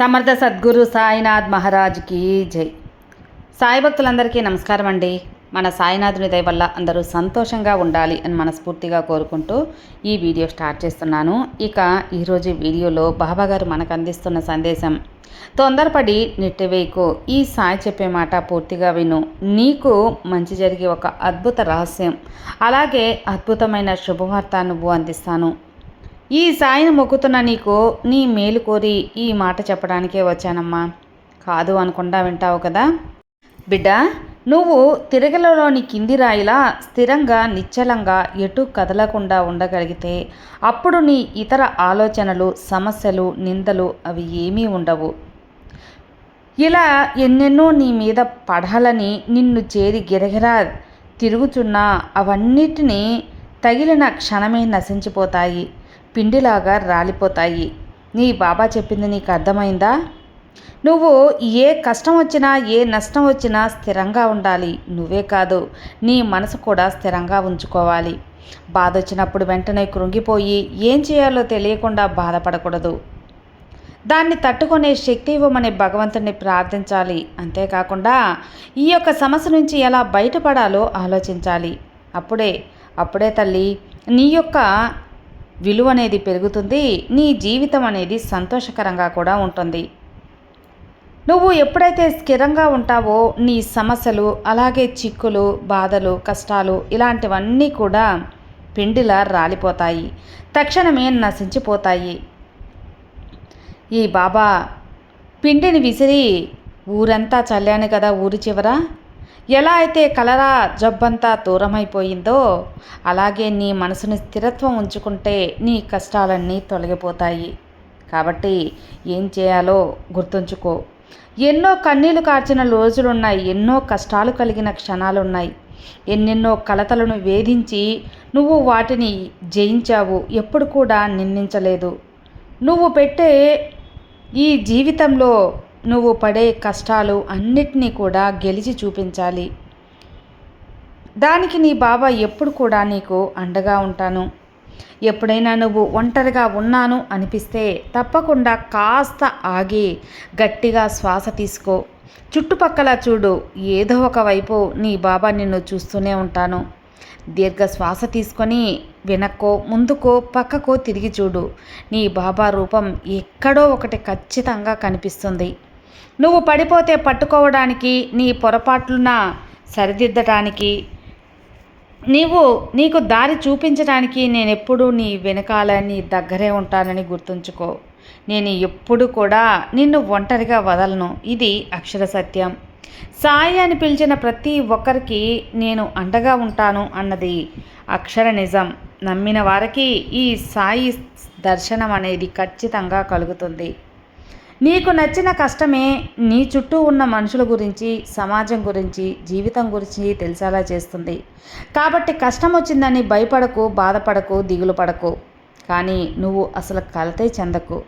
సమర్థ సద్గురు సాయినాథ్ మహారాజ్కి జై. సాయి భక్తులందరికీ నమస్కారం అండి. మన సాయినాథుని దయ వల్ల అందరూ సంతోషంగా ఉండాలి అని మనస్ఫూర్తిగా కోరుకుంటూ ఈ వీడియో స్టార్ట్ చేస్తున్నాను. ఇక ఈరోజు వీడియోలో బాబా గారు మనకు అందిస్తున్న సందేశం తొందరపడి నెట్టివేయకు. ఈ సాయి చెప్పే మాట పూర్తిగా విను. నీకు మంచి జరిగే ఒక అద్భుత రహస్యం. అలాగే అద్భుతమైన శుభవార్త నువ్వు అందిస్తాను. ఈ సాయిని మొక్కుతున్న నీకు నీ మేలు కోరి ఈ మాట చెప్పడానికే వచ్చానమ్మా. కాదు అనుకుండా వింటావు కదా? బిడ్డ నువ్వు తిరగలలోని కింది రాయిలా స్థిరంగా నిశ్చలంగా ఎటు కదలకుండా ఉండగలిగితే అప్పుడు నీ ఇతర ఆలోచనలు సమస్యలు నిందలు అవి ఏమీ ఉండవు. ఇలా ఎన్నెన్నో నీ మీద పడాలని నిన్ను చేరి గిరగిరా తిరుగుచున్నా అవన్నిటినీ తగిలిన క్షణమే నశించిపోతాయి. పిండిలాగా రాలిపోతాయి. నీ బాబా చెప్పింది నీకు అర్థమైందా? నువ్వు ఏ కష్టం వచ్చినా ఏ నష్టం వచ్చినా స్థిరంగా ఉండాలి. నువ్వే కాదు నీ మనసు కూడా స్థిరంగా ఉంచుకోవాలి. బాధ వచ్చినప్పుడు వెంటనే కృంగిపోయి ఏం చేయాలో తెలియకుండా బాధపడకూడదు. దాన్ని తట్టుకునే శక్తి ఇవ్వమని భగవంతుని ప్రార్థించాలి. అంతేకాకుండా ఈ యొక్క సమస్య నుంచి ఎలా బయటపడాలో ఆలోచించాలి. అప్పుడే అప్పుడే తల్లి నీ యొక్క విలువ అనేది పెరుగుతుంది నీ జీవితం అనేది సంతోషకరంగా కూడా ఉంటుంది. నువ్వు ఎప్పుడైతే స్థిరంగా ఉంటావో నీ సమస్యలు అలాగే చిక్కులు బాధలు కష్టాలు ఇలాంటివన్నీ కూడా పిండిలా రాలిపోతాయి. తక్షణమే నశించిపోతాయి. ఈ బాబా పిండిని విసిరి ఊరంతా చల్లాను కదా ఊరి చివర? ఎలా అయితే కలరా జబ్బంతా దూరమైపోయిందో అలాగే నీ మనసుని స్థిరత్వం ఉంచుకుంటే నీ కష్టాలన్నీ తొలగిపోతాయి. కాబట్టి ఏం చేయాలో గుర్తుంచుకో. ఎన్నో కన్నీళ్ళు కార్చిన రోజులున్నాయి ఎన్నో కష్టాలు కలిగిన క్షణాలున్నాయి. ఎన్నెన్నో కలతలను వేధించి నువ్వు వాటిని జయించావు ఎప్పుడు కూడా నిందించలేదు. నువ్వు పెట్టే ఈ జీవితంలో నువ్వు పడే కష్టాలు అన్నిటినీ కూడా గెలిచి చూపించాలి. దానికి నీ బాబా ఎప్పుడు కూడా నీకు అండగా ఉంటాను. ఎప్పుడైనా నువ్వు ఒంటరిగా ఉన్నాను అనిపిస్తే తప్పకుండా కాస్త ఆగి గట్టిగా శ్వాస తీసుకో. చుట్టుపక్కల చూడు ఏదో ఒక వైపు నీ బాబా నిన్ను చూస్తూనే ఉంటాను. దీర్ఘ శ్వాస తీసుకొని వెనక్కో ముందుకో పక్కకో తిరిగి చూడు. నీ బాబా రూపం ఎక్కడో ఒకటి ఖచ్చితంగా కనిపిస్తుంది. నువ్వు పడిపోతే పట్టుకోవడానికి నీ పొరపాట్లున సరిదిద్దటానికి నీవు నీకు దారి చూపించడానికి నేను ఎప్పుడూ నీ వెనకాల నీ దగ్గరే ఉంటానని గుర్తుంచుకో. నేను ఎప్పుడు కూడా నిన్ను ఒంటరిగా వదలను. ఇది అక్షర సత్యం. సాయి అని పిలిచిన ప్రతి ఒక్కరికి నేను అండగా ఉంటాను అన్నది అక్షర నిజం. నమ్మిన వారికి ఈ సాయి దర్శనం అనేది ఖచ్చితంగా కలుగుతుంది. నీకు నచ్చిన కష్టమే నీ చుట్టూ ఉన్న మనుషుల గురించి సమాజం గురించి జీవితం గురించి తెలిసేలా చేస్తుంది. కాబట్టి కష్టం వచ్చిందని భయపడకు బాధపడకు దిగులు పడకు. కానీ నువ్వు అసలు కలతే చెందకు.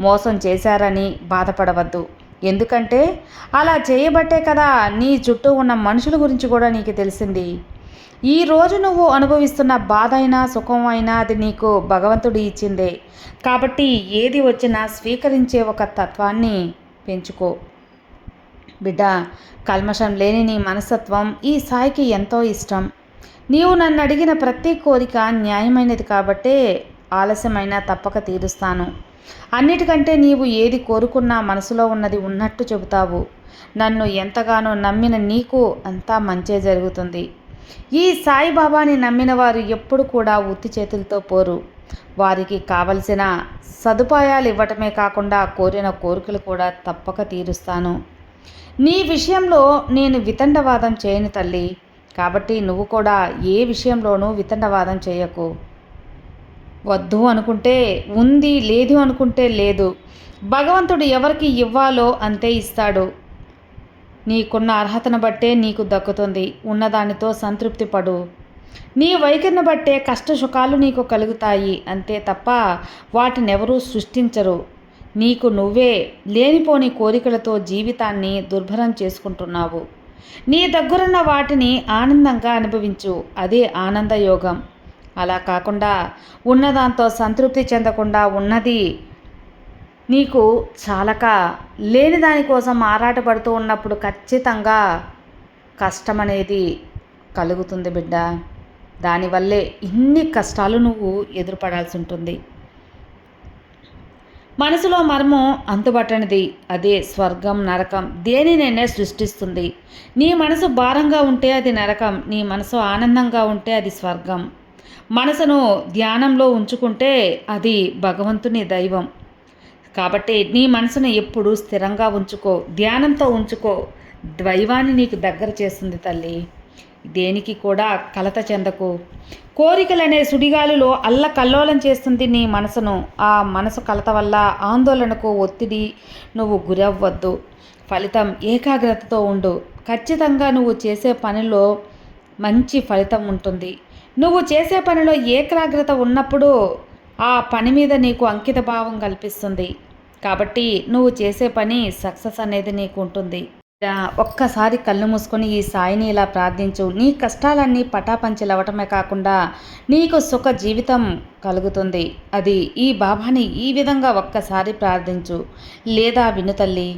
మోసం చేశారని బాధపడవద్దు. ఎందుకంటే అలా చేయబట్టే కదా నీ చుట్టూ ఉన్న మనుషుల గురించి కూడా నీకు తెలిసింది. ఈ రోజు నువ్వు అనుభవిస్తున్న బాధ అయినా సుఖం అయినా అది నీకు భగవంతుడు ఇచ్చిందే. కాబట్టి ఏది వచ్చినా స్వీకరించే ఒక తత్వాన్ని పెంచుకో. బిడ్డ కల్మషం లేని నీ మనస్తత్వం ఈ సాయికి ఎంతో ఇష్టం. నీవు నన్ను అడిగిన ప్రతి కోరిక న్యాయమైనది కాబట్టే ఆలస్యమైనా తప్పక తీరుస్తాను. అన్నిటికంటే నీవు ఏది కోరుకున్నా మనసులో ఉన్నది ఉన్నట్టు చెబుతావు. నన్ను ఎంతగానో నమ్మిన నీకు అంతా మంచే జరుగుతుంది. ఈ సాయిబాబాని నమ్మిన వారు ఎప్పుడు కూడా ఉత్తి చేతులతో పోరు. వారికి కావలసిన సదుపాయాలు ఇవ్వటమే కాకుండా కోరిన కోరికలు కూడా తప్పక తీరుస్తాను. నీ విషయంలో నేను వితండవాదం చేయను తల్లి. కాబట్టి నువ్వు కూడా ఏ విషయంలోనూ వితండవాదం చేయకు. వద్దు అనుకుంటే ఉంది లేదు అనుకుంటే లేదు. భగవంతుడు ఎవరికి ఇవ్వాలో అంతే ఇస్తాడు. నీకున్న అర్హతను బట్టే నీకు దక్కుతుంది. ఉన్నదానితో సంతృప్తి పడు. నీ వైఖరిని బట్టే కష్ట సుఖాలు నీకు కలుగుతాయి. అంతే తప్ప వాటినెవరూ సృష్టించరు. నీకు నువ్వే లేనిపోని కోరికలతో జీవితాన్ని దుర్భరం చేసుకుంటున్నావు. నీ దగ్గరున్న వాటిని ఆనందంగా అనుభవించు. అదే ఆనందయోగం. అలా కాకుండా ఉన్నదాంతో సంతృప్తి చెందకుండా ఉన్నది నీకు చాలక లేని దానికోసం ఆరాటపడుతూ ఉన్నప్పుడు ఖచ్చితంగా కష్టం అనేది కలుగుతుంది బిడ్డ. దానివల్లే ఇన్ని కష్టాలు నువ్వు ఎదురుపడాల్సి ఉంటుంది. మనసులో మర్మం అంతుబట్టనిది. అదే స్వర్గం నరకం దేనినైనా సృష్టిస్తుంది. నీ మనసు భారంగా ఉంటే అది నరకం నీ మనసు ఆనందంగా ఉంటే అది స్వర్గం. మనసును ధ్యానంలో ఉంచుకుంటే అది భగవంతుని దైవం. కాబట్టి నీ మనసును ఎప్పుడు స్థిరంగా ఉంచుకో ధ్యానంతో ఉంచుకో. దైవాన్ని నీకు దగ్గర చేస్తుంది తల్లి. దేనికి కూడా కలత చెందకు. కోరికలనే సుడిగాలిలో అల్ల కల్లోలం చేస్తుంది నీ మనసును. ఆ మనసు కలత వల్ల ఆందోళనకు ఒత్తిడి నువ్వు గురవ్వద్దు. ఫలితం ఏకాగ్రతతో ఉండు. ఖచ్చితంగా నువ్వు చేసే పనిలో మంచి ఫలితం ఉంటుంది. నువ్వు చేసే పనిలో ఏకాగ్రత ఉన్నప్పుడు ఆ పని మీద నీకు అంకిత భావం కల్పిస్తుంది. కాబట్టి నువ్వు చేసే పని సక్సెస్ అనేది నీకు ఉంటుంది. ఒక్కసారి కళ్ళు మూసుకొని ఈ సాయిని ఇలా ప్రార్థించు. నీ కష్టాలన్నీ పటాపంచలవటమే కాకుండా నీకు సుఖ జీవితం కలుగుతుంది. అది ఈ బాబాని ఈ విధంగా ఒక్కసారి ప్రార్థించు. లేదా వినుతల్లి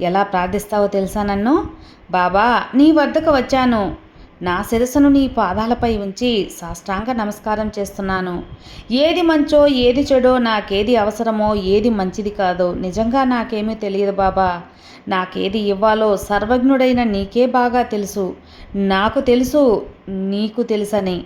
ఎలా ప్రార్థిస్తావో తెలుసా నన్ను? బాబా నీ వద్దకు వచ్చాను. నా శిరస్సును నీ పాదాలపై ఉంచి సాష్టాంగ నమస్కారం చేస్తున్నాను. ఏది మంచో ఏది చెడో నాకేది అవసరమో ఏది మంచిది కాదో నిజంగా నాకేమీ తెలియదు బాబా. నాకేది ఇవ్వాలో సర్వజ్ఞుడైన నీకే బాగా తెలుసు. నాకు తెలుసు నీకు తెలుసని.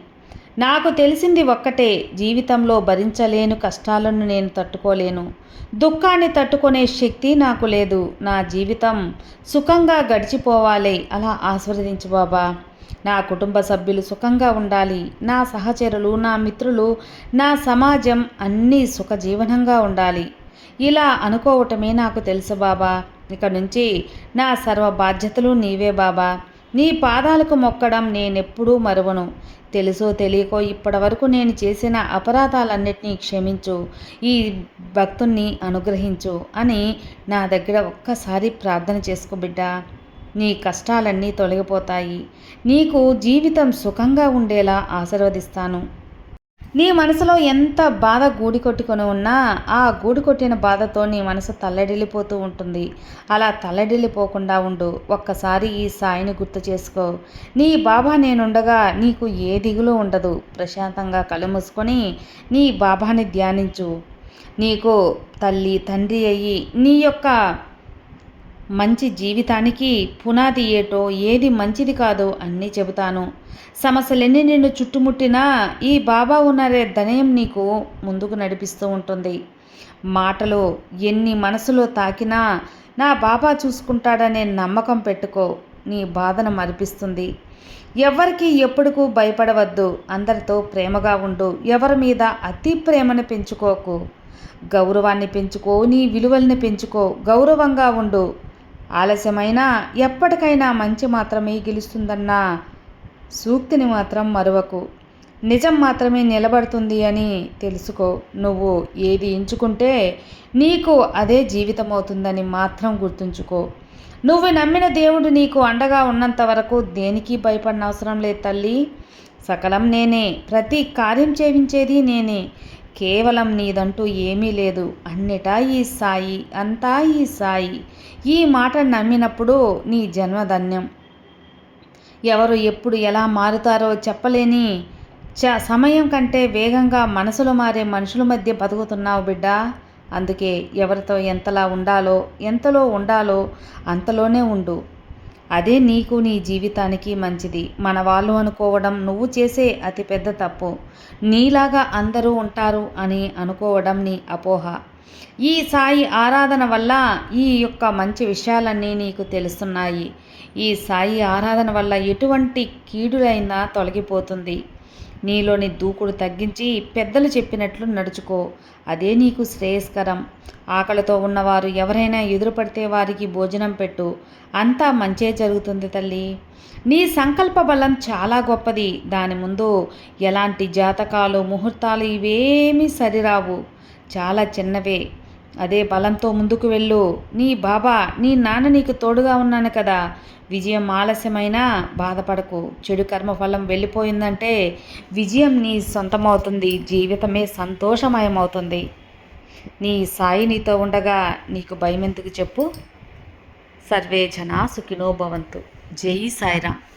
నాకు తెలిసింది ఒక్కటే జీవితంలో భరించలేను కష్టాలను నేను తట్టుకోలేను. దుఃఖాన్ని తట్టుకునే శక్తి నాకు లేదు. నా జీవితం సుఖంగా గడిచిపోవాలి అలా ఆస్వాదించు బాబా. నా కుటుంబ సభ్యులు సుఖంగా ఉండాలి. నా సహచరులు నా మిత్రులు నా సమాజం అన్నీ సుఖజీవనంగా ఉండాలి. ఇలా అనుకోవటమే నాకు తెలుసు బాబా. ఇక నుంచి నా సర్వ బాధ్యతలు నీవే బాబా. నీ పాదాలకు మొక్కడం నేనెప్పుడూ మరువను. తెలుసో తెలియకో ఇప్పటివరకు నేను చేసిన అపరాధాలన్నిటినీ క్షమించు. ఈ భక్తుణ్ణి అనుగ్రహించు అని నా దగ్గర ఒక్కసారి ప్రార్థన చేసుకో బిడ్డా. నీ కష్టాలన్నీ తొలగిపోతాయి. నీకు జీవితం సుఖంగా ఉండేలా ఆశీర్వదిస్తాను. నీ మనసులో ఎంత బాధ గూడి కొట్టుకొని ఉన్నా ఆ గూడు కొట్టిన బాధతో నీ మనసు తల్లడిల్లిపోతూ ఉంటుంది. అలా తల్లడిల్లిపోకుండా ఉండు. ఒక్కసారి ఈ సాయిని గుర్తు చేసుకో. నీ బాబా నేనుండగా నీకు ఏ దిగులు ఉండదు. ప్రశాంతంగా కళ్ళు మూసుకొని నీ బాబాని ధ్యానించు. నీకు తల్లి తండ్రి అయ్యి నీ యొక్క మంచి జీవితానికి పునాది ఏటో ఏది మంచిది కాదో అన్నీ చెబుతాను. సమస్యలన్నీ నిన్ను చుట్టుముట్టినా ఈ బాబా ఉన్నారే ధనయం నీకు ముందుకు నడిపిస్తూ ఉంటుంది. మాటలు ఎన్ని మనసులో తాకినా నా బాబా చూసుకుంటాడనే నమ్మకం పెట్టుకో నీ బాధను మరిపిస్తుంది. ఎవరికి ఎప్పుడుకు భయపడవద్దు అందరితో ప్రేమగా ఉండు ఎవరి మీద అతి ప్రేమను పెంచుకోకు. గౌరవాన్ని పెంచుకో నీ విలువల్ని పెంచుకో గౌరవంగా ఉండు. ఆలస్యమైనా ఎప్పటికైనా మంచి మాత్రమే గెలుస్తుందన్న సూక్తిని మాత్రం మరువకు. నిజం మాత్రమే నిలబడుతుంది అని తెలుసుకో. నువ్వు ఏది ఎంచుకుంటే నీకు అదే జీవితం అవుతుందని మాత్రం గుర్తుంచుకో. నువ్వు నమ్మిన దేవుడు నీకు అండగా ఉన్నంత వరకు దేనికి భయపడిన అవసరం లేదు తల్లి. సకలం నేనే. ప్రతి కార్యం చేయించేది నేనే. కేవలం నీదంటూ ఏమీ లేదు. అన్నిటా ఈ సాయి అంతా ఈ సాయి. ఈ మాట నమ్మినప్పుడు నీ జన్మధన్యం. ఎవరు ఎప్పుడు ఎలా మారుతారో చెప్పలేని చ సమయం కంటే వేగంగా మనసులు మారే మనుషుల మధ్య బతుకుతున్నావు బిడ్డ. అందుకే ఎవరితో ఎంతలా ఉండాలో ఎంతలో ఉండాలో అంతలోనే ఉండు. అదే నీకు నీ జీవితానికి మంచిది. మన వాళ్ళు అనుకోవడం నువ్వు చేసే అతిపెద్ద తప్పు. నీలాగా అందరూ ఉంటారు అని అనుకోవడం నీ అపోహ. ఈ సాయి ఆరాధన వల్ల ఈ యొక్క మంచి విషయాలన్నీ నీకు తెలుస్తున్నాయి. ఈ సాయి ఆరాధన వల్ల ఎటువంటి కీడులైనా తొలగిపోతుంది. నీలోని దూకుడు తగ్గించి పెద్దలు చెప్పినట్లు నడుచుకో. అదే నీకు శ్రేయస్కరం. ఆకలితో ఉన్నవారు ఎవరైనా ఎదురుపడితే వారికి భోజనం పెట్టు. అంతా మంచే జరుగుతుంది తల్లి. నీ సంకల్ప బలం చాలా గొప్పది. దాని ముందు ఎలాంటి జాతకాలు ముహూర్తాలు ఇవేమీ సరిరావు. చాలా చిన్నవే. అదే బలంతో ముందుకు వెళ్ళు. నీ బాబా నీ నాన్న నీకు తోడుగా ఉన్నాను కదా. విజయం ఆలస్యమైనా బాధపడకు. చెడు కర్మఫలం వెళ్ళిపోయిందంటే విజయం నీ సొంతమవుతుంది. జీవితమే సంతోషమయమవుతుంది. నీ సాయి నీతో ఉండగా నీకు భయం ఎందుకు చెప్పు? సర్వే జనా సుఖినో భవంతు. జై సాయిరామ్.